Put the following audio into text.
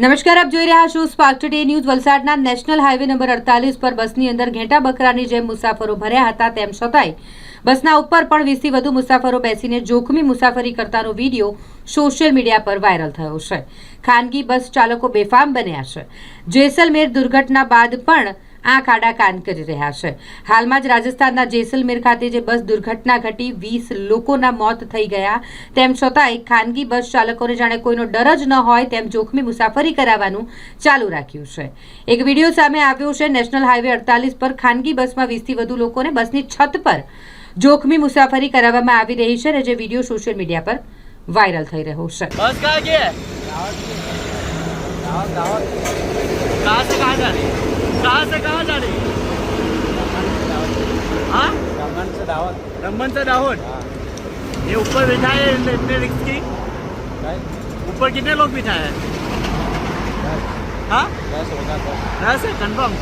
નમસ્કાર, આપ જોઈ રહ્યા છો સ્પાર્ક ટુડે ન્યૂઝ વલસાડના નેશનલ હાઈવે નંબર અડતાલીસ પર બસની અંદર ઘેટા બકરાની જેમ મુસાફરો ભર્યા હતા તેમ છતાંય બસના ઉપર પણ વીસથી વધુ મુસાફરો બેસીને જોખમી મુસાફરી કરતાનો વીડિયો સોશિયલ મીડિયા પર વાયરલ થયો છે. ખાનગી બસ ચાલકો બેફામ બન્યા છે. જેસલમેર દુર્ઘટના બાદ પણ આંખ આડા કાન કરી રહ્યા છે. હાલમાં જ રાજસ્થાનના જેસલમેર ખાતે જે બસ દુર્ઘટના ઘટી વીસ લોકોના મોત થઈ ગયા. તેમ છતાંય ખાનગી બસ ચાલકોને જાણે કોઈનો ડર જ ન હોય તેમ જોખમી મુસાફરી કરાવવાનું ચાલુ રાખ્યું છે. એક વીડિયો સામે આવ્યો છે નેશનલ હાઈવે અડતાલીસ પર ખાનગી બસમાં વીસથી વધુ લોકોને બસની છત પર જોખમી મુસાફરી કરાવવામાં આવી રહી છે અને જે વીડિયો સોશિયલ મીડિયા પર વાયરલ થઈ રહ્યો છે. બસ કહાં ગયા कहाँ से कहाँ जा रही कहाँ से कहाँ जा रही हाँ दमन से दावत रमन से दाहोद ये ऊपर बिठा है इतने इतने रिक्स की ऊपर कितने लोग बिठा है हाँ दस होगा दस दस है कंफर्म